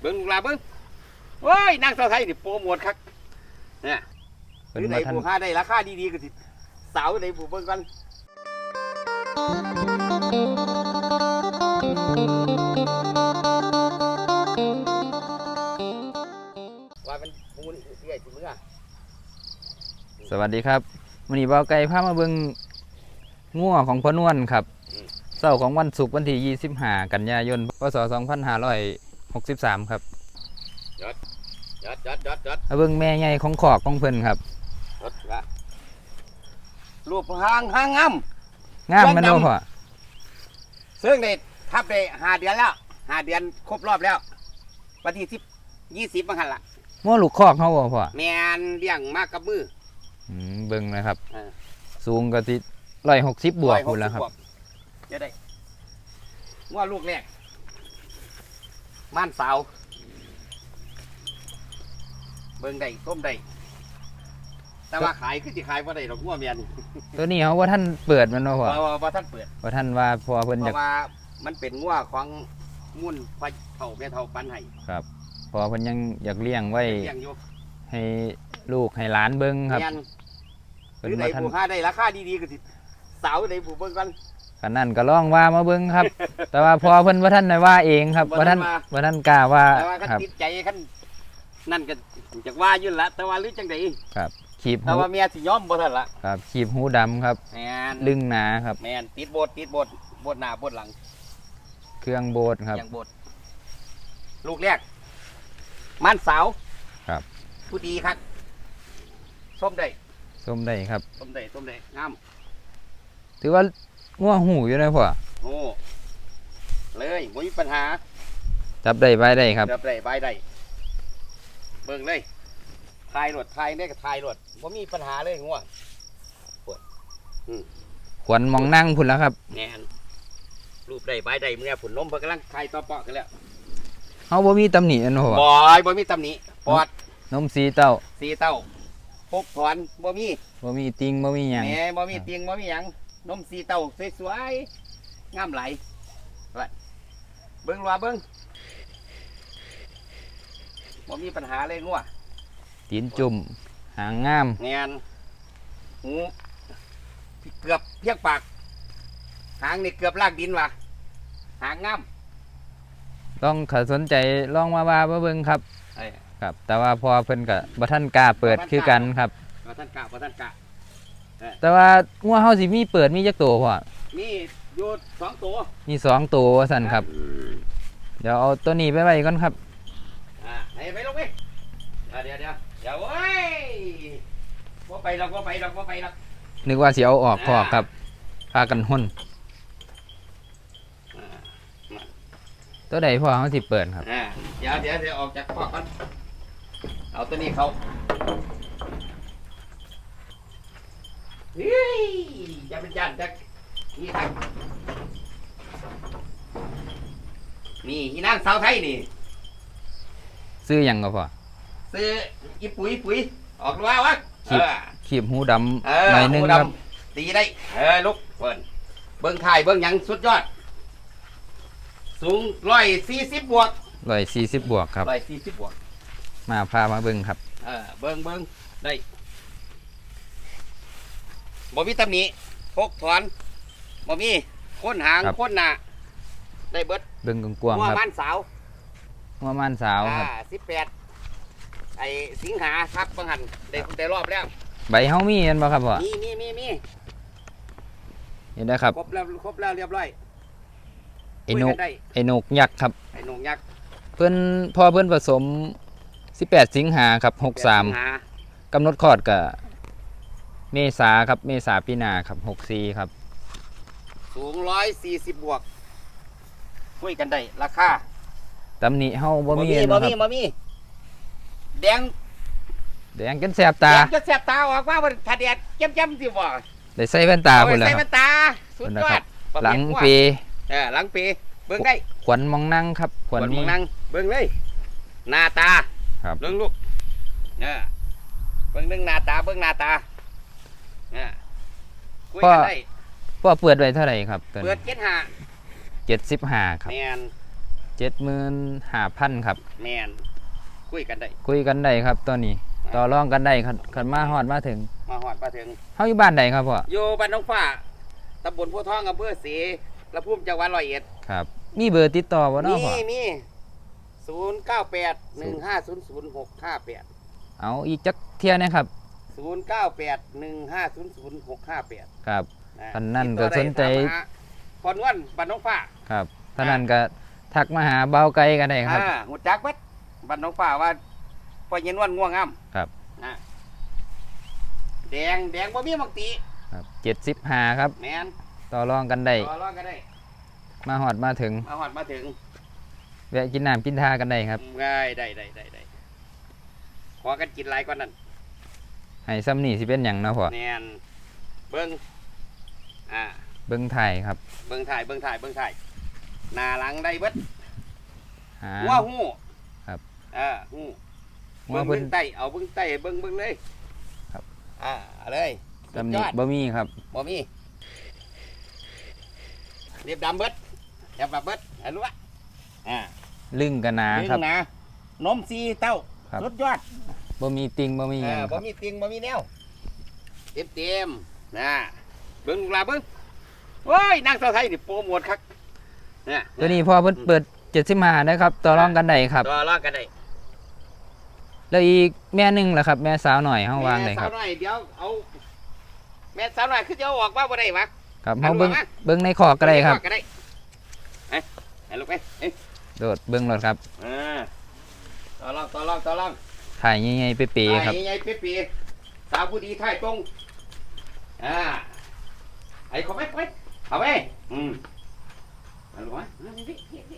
เบิ่งลูกหลาเบิ่งโอ้ยนางสาวไทยนี่โปรโมทคักเนี่ยหเพิ่นรือไหนบ่ทันผู้ค้าได้ราคาดีๆก็สิสาวไหนผู้เบิ่งกันว่ามันมูนี่เรื่อยสิมึงอะสวัสดีครับวันนี้เบาไก่พามาเบิ่งงัวของพ่อนวลครับเสาร์ของวันศุกร์วันที่ 25 กันยายน พศ 2563ครับยัดยัดยัดยัดมาเบิ่งแม่ใหญ่ของขอกของเพิ่นครับยัดละรูปหางหางงามงามแม่นดำบ่พ่อซึ่งได้ทับได้ห้าเดือนแล้วห้าเดือนครบรอบแล้ววันที่สิบยี่สิบบังหันละงัวลูกคอกเฮาบ่พ่อแมนเลี้ยงมากกับมืออืมเบิ่งนะครับเออสูงก็สิ160บวก160พุ่นแล้วครับวกจะได้ว่าลูกแรก ม่านสาว เบิ่งได้ต้มได้แต่ว่าขายคือสิขายว่าได้ดอกงัวเมียนตัวนี้เฮาบ่ทันเปิดมันบ่เพพ่อราะว่าบ่ท่านเปิดบ่ทันว่าพอเพิ่นเพอยากราะว่ามันเป็นงัวของมุ่นพระเท่าแม่เท่าปันให้พอเพิ่นยังอยากเลี้ยงไว้เลี้ยงอยู่ให้ลูกให้หลานเบิ่งครับเมียนหเพิ่นรือไหนบ่ทันผู้ค้าได้ราคาดีๆก็สิสาวไหนผู้เบิ่งกัน กันนั่นก็ลองว่ามาเบิ่งครับ แต่ว่าพอเพิ่นบ่ทันได้ว่าเองครับบ่บ่ทัทันนว่าบ่ทันกล้าว่าแต่ว่าคันครับติดใจคันนั่นก็จักว่าอยู่ละแต่ว่าหรือจังไดขีบแต่หูว่าเมียสิยอมบ่ทันละครับขีบหูดำครับ แมนลึงหนาครับ แมนติดโบดติดโบดโบดหน้าโบดหลังเครื่องโบดครับ อย่างโบดลูกแรกมันสาวครับ ผู้ดีครับส้มได้ส้มได้ครับ ส้มได้ส้มได้งามถือว่า งัวหูอยู่นะพ่อโอ้เลยบ่มีปัญหาจับได้ไว้ได้ครับเรียบได้ใบได้เบิ่งเลยทายรถทายได้ก็ทายรถบ่มีปัญหาเลยงัวขวัญมองนั่งพุ่นแล้วครับแน่นรูปได้ใบได้เมื่อผุนล้มเพิ่นกำลังทายต่อเปาะกันแล้วเฮาบ่มีตำหนิอันพ่อบอยบ่มีตำหนิปอดนมสีเต้าสีเต้าพกถอนบ่มีบ่มีติงบ่มีหยังแหมบ่มีเตียงบ่มีหยัง นมสีเต้าสวยๆงามไหลายไปเบิ่งรอเบิ่งบ่มีปัญหาเลยงัวตีนจุ่มหางงามแน่นหูเกือบเพียงปาก หางนี่เกือบลากดินว่ะหางงามต้องถ้าสนใจลองมาว่ามาเบิ่งครับเอ้ยครับ แต่ว่าพอเพิ่นก็บ่ทันกล้าเปิดคือกันครับบ่ท่านกะบ่ท่านกะแต่ว่างัวเฮาสิมีเปิดมีจักตัวพ่อมีอยู่สองตัวมีสองตัวว่าซั่นครับ เดี๋ยวเอาตัวนี้ไปไว้ก่อนครับ อ่าไหนไปลงไปเดี๋ยวเดี๋ยวเดี๋ยวเว้ยว่าไปหรอกว่าไปหรอกว่าไปหรอกนึกว่าสิเอาออกพอกครับพากันห่นอ่าตัวใดพ่อเขาสิเปิดครับ อ่าเดี๋ยวเดี๋ยวเดี๋ยวออกจากพ่อก่อนเอาตัวนี้เขา เฮ้ยจะเป็นจานจักนี่ครับนี่อีนางสาวไทยนี่ ซื้อหยังก็พ่อซื้ออีปุ๋ยปุ๋ยออกมาวะคลิปเออขีบหูดำเออหน่อยหนึงหูครับดำตีได้ เออลุกเปิ่นเบิ้งถ่ายเบิ้งหยังสุดยอด สูงร้อยสี่สิบบวกร้อยสี่สิบบวกครับ ร้อยสี่สิบบวก มาพามาเบิ่งครับ เออเบิ้งเบิ้งได้ บ่มีตำหนิพกถอนบ่มีค้นหางครับ ค้นหน้าได้เบิดเบิ่งกว้างๆหัวครับมันสาวหัวมันสาวครับ สิบแปดไอ้สิงหาทับบังหันได้ได้รอบแล้วใบเฮามีเห็นบ่ครับพ่อมีมีมีมีเห็นได้ครับ ครบแล้วครบแล้วเรียบร้อยไอ้นคุยกได้ไอ้นกยักษ์ครับ ไอ้หนงยักษ์เพิ่นพอเพิ่นผสม 18 สิงหาครับสิงหา63กำหนดคลอดก็ เมษาครับเมษาปีหน้าครับ64ครับ สูงร้อยสี่สิบบวก คุยกันได้ราคาตำหนิเฮาบ่มีบ่เห็นบ่บ่คมีรับบ่มี แดงแดงจนแสบตาแดงจะแสบตาออกว่ามันถ้าแดดจ้ำๆสิบ่ได้ใส่แว่นตาเอาพุ่นไว้แล้วใส่คแว่รับนตา สุดยอดประเภทหลังว่าเปเออหลังปีเบิ่งได้ขวัญมองนั่งครับขขวัวญนนี้มองนั่งเบิ่งเลย หน้าตาครับ เบิ่งลูกเออเบิ่งเรื่องหน้าตาเบิ่งหน้าตาเออคุยกันได้พ่อเปิดไว้เท่าไหร่ครับตัวเปินี้ดเจ็ดห้า75ครับแมนเจ็ดหมื่นห้าพันครับ แมนคุยกันได้ คุยกันได้ครับตัวนี้ต่อรองกันได้ครับขันมาฮอดมาถึงมาหอดมาถึงเฮาอยู่บ้านใดครับพ่ออยู่บ้านน้องฟ้าตำบลโพธิ์ทองอำเภอศรีละพุ่มจังหวัดร้อยเอ็ดครับ มีเบอร์ติดต่อบ่เนาะมีพ่อมีศูนย์เก้าแปดหนึ่งห้าศูนย์ศูนย์หกห้าแปดเอาอีกจักเที่ยนะครับ ศูนย์เก้าแปดหนึ่งห้าศูนย์ศูนย์หกห้าแปดครับ ท่านนั่นก็สนใจ พอนวันบ้านน้องฟ้าครับท่านั้นก็ทักมาหาเบาไกลกันได้ครับอ่าหุดจักเบัดบ้านน้องฟ้าว่าพอเย็นวันง่วงงามครับอ่าแดงแดงบ่มีมักตีครับเจ็ดสิบห้าครับ แมนต่อรองกันได้รอรอกันได้ มาฮอดมาถึง มาหอดมาถึงแวะกินน้ำกินทากันได้ครับได้ได้ได้ได้ได้ขอกันกินหลายกว่านั้น ให้ซ้ำนี่สิเป็นอย่างเนาะพ่อแนนเบิ้งอ่าเบิ้งไทยครับเบิ้งถ่ายเบิ้งถ่ายเบิ้งถ่ายหน้าหลังได้เบิดหา หัวหูครับเออหูหัวเบิ้งเพิ่เบิ้น งไตเอาเบิ้งไตเบิ้งเบิ้งเลยครับ อ่าเอาเลยสุดซ้ำยนี่อดบ่มีครับ บ่มีเรียบดำเบิดเรียบดำเบิดเห็นรู้ปะอ่าลึงกันนานี่ครับ นะนมซีเต้าครับ สุดยอด บ่มีติงบ่มีหเอยังอคบ่รับมีติงบ่มีแนว เต็มเต็มๆนะเบิ่งลูกหลาเบิ่งโอ้ยนางสาวไทยนี่โปรโมทคักเนี่ยตัวนี้พอเพิ่นเปิดเจ็ดสิบห้านะครับต่อรองกันได้ครับ ต่อรองกันได้แล้วอีกแม่หนึงล่ะครับ แม่สาวหน่อยเฮาวางได้แม่คสารัวบ น้อยเดี๋ยวเอาแม่สาวน้อยคือจะเอาออกว่าบ่ได้วะ ครับเฮาอันเบิ่งว่า เบิ่งในขอกก็ได้ครับ ก็ได้เอ้ยให้ลูกไปเอ้ยโดดเบิ่งรถครับ อ่าต่อรองต่อรองต่อรอง ถ่ายใหญ่ๆเป๊ะๆครับไอ้ใหญ่ๆเปี๊ยๆสาวผู้ดีท่ายตรง อ่า ไอ้เขาไหมเขาไหมเอาไหมอืมเอาลูกไหมเอาดิดิดิ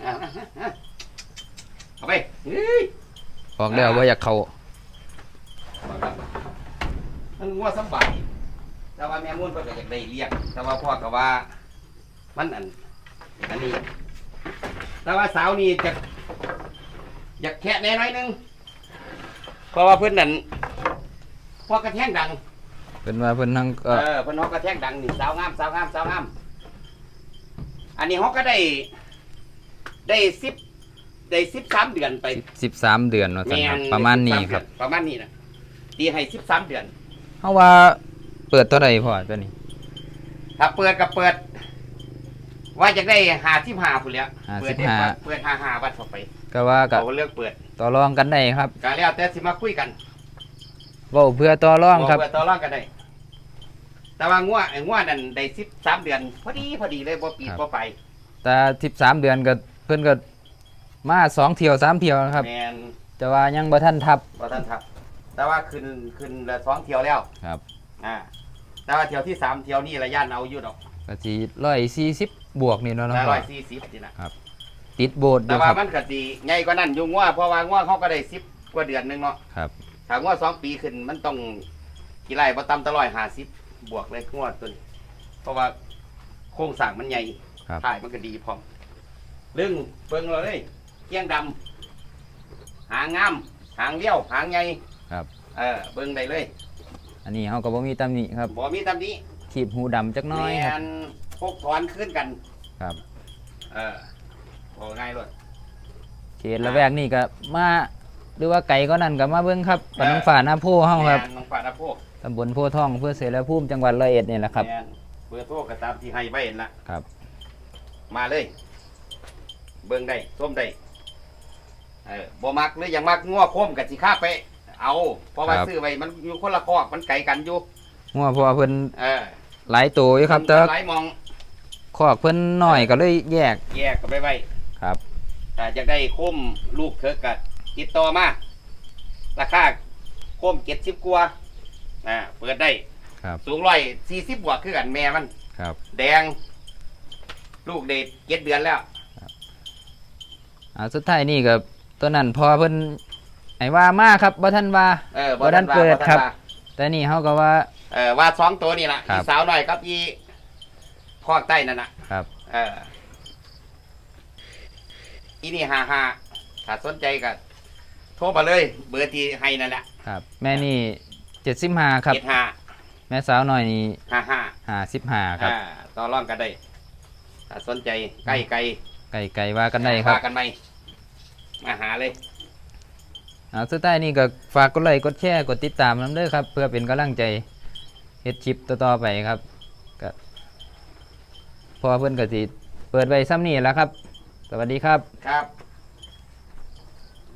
อ่าอ่าอ่าเอาไปเฮ้ยออกแล้วว่าอยากเข้ามันงัวสำบายแต่ว่าแม่มุ่นเพิ่นก็อยากได้เลี้ยงแต่ว่าพ่อก็ว่า มันอัน อันนี้ แต่ว่าสาวนี่จะ อยากแคะแหน่น้อยนึงเพราะว่าเพิ่นนั่นพ่อกระแทงดังเป็นว่าเพิ่นทั้งเออเพิ่นฮอกกระแทงดังนี่สาวงามสาวงามสาวงาม อันนี้ฮอกก็ได้ ได้สิบได้สิบสามเดือนไปสิบสามเดือนว่าซั่นครับแนประมาณนี้13ครับเดือนประมาณนี้นะตีให้สิบสามเดือน เฮาว่าเปิดตัวใดพ่อตัวนี้ ถ้าเปิดก็เปิด ว่าจะได้หาที่หาพุ่นแหล้วเปิดได้55ว่าเปิดหาหาวัดเข้าไปก็ว่าก็เอาเรื่องเปิดต่อรองกันได้ครับก็แล้วแต่สิมาคุยกันเว้าเพื่อต่อรองครับ เปิดต่อรองกันได้แต่ว่างัวไอ้งัวนั่นได้สิบสามเดือน พอดีพอดีเลยบ่ปีครับ บ่ไปแต่สิบสามเดือนก็เพิ่นก็มาสองเที่ยวสามเที่ยวนะครับ แมนแต่ว่ายังบ่ทันทับ บ่ทันทับ แต่ว่าขึ้นขึ้นละสองเที่ยวแล้วครับ อ่าแต่ว่าเที่ยวที่สามเที่ยวนี้ระยะเอาอยู่ดอกก็สิร้อยสี่สิ บบวกนี่เนาะเนาะร้อยสี่สิบนี่นะติดโบสถ์อแต่ยู่ว่าครับมันก็สิใหญ่กว่านั้นอยู่งัวเพราะว่างัวเขาก็ได้สิบกว่าเดือนหนึงเนาะครับถ้างัวสองปีขึ้นมันต้องกี่ไร่บ่ต่ำตะร้อยห้าสิบบวกเลยงัวตัวนี้เพราะว่าโครงสร้างมันใหญ่ครับถ่ายมันก็ดีพร้อมเรื่องเบิ่งเราเลยเกี้ยงดำหางงามหางเลี้ยวหางใหญ่ครับ เออเบิ่งได้เลยอันนี้เฮาก็บ่มีตำหนิครับบ่มีตำหนี้ขีบหูดำจักหน้อยครับน พกถอนขึ้นกันครับ เออโอ้ง่ายเลยเขตละแวกนี่ก็มาหรือว่าไก่ก็นั่นก็มาเบิ่งครับปานน้องฝ่าหน้าโพเฮาครับแม่นน้องป่านาโพตำบลโพทองอำเพื่อเสรภูมิจังหวัดร้อยเอ็ดนี่แหละครับแม่นเบอร์โทรก็ตามที่ให้ไว้นั่นละครับ มาเลย เบิ่งได้ส้มได้เออบ่มักหรือยังมักงัวโคมกับสิข้าไป เอา เพราะว่าครับซื้อไว้มันอยู่คนละคอกมันไกลกันอยู่งัวเพราะว่าเพิ่นเออหลายตัวอยู่ครับแต่หลายมอง คอกเพิ่นน้อยก็เลยแยก แยกกันไปไว้ครับ แต่อยากได้โคมลูกเถอะกัติดต่อมาราคาโคมเจ็ดสิบกว่าอ่าเปิดได้ครับ สูงร้อยสี่สิบบวกคือกันแม่มัน ครับ แดง ลูกเด็ดเจ็ดเดือนแล้วอ่าสุดท้ายนี่ก็ตัวนั้นพอเพิ่นไอ้ว่ามาครับบ่ทันว่า เออบ่ทันว่าเปิดครับว่าแต่นี่เฮาก็ว่า เออว่าสองตัวนี่แหละครับ อีสาวหน่อยครับอี ข้อใต้นั่นนะครับ เอออีนี่ฮาฮาถ้าสนใจก็โทรมาเลย เบอร์ที่ให้นั่นแหละครับ แม่นี่เจ็ดสิบห้าครับ เจ็ดห้าแม่สาวหน่อยนี่ห้าห้าห้าสิบห้าครับต่อรองกันได้ถ้าสนใจใกล้ไกลไก่ไก่ว่ากันได้ครับ ว่ากันไหมมาหาเลย เอาสุดท้ายนี่ก็ฝากกดไลค์กดแชร์กดติดตามน้ำเด้อครับ เพื่อเป็นกำลังใจเฮ็ดชิปต่อๆไปครับ เพื่าเพิ่นก็สิเปิดไว้ซ้ำนี่แล้วครับ สวัสดีครับ ครับ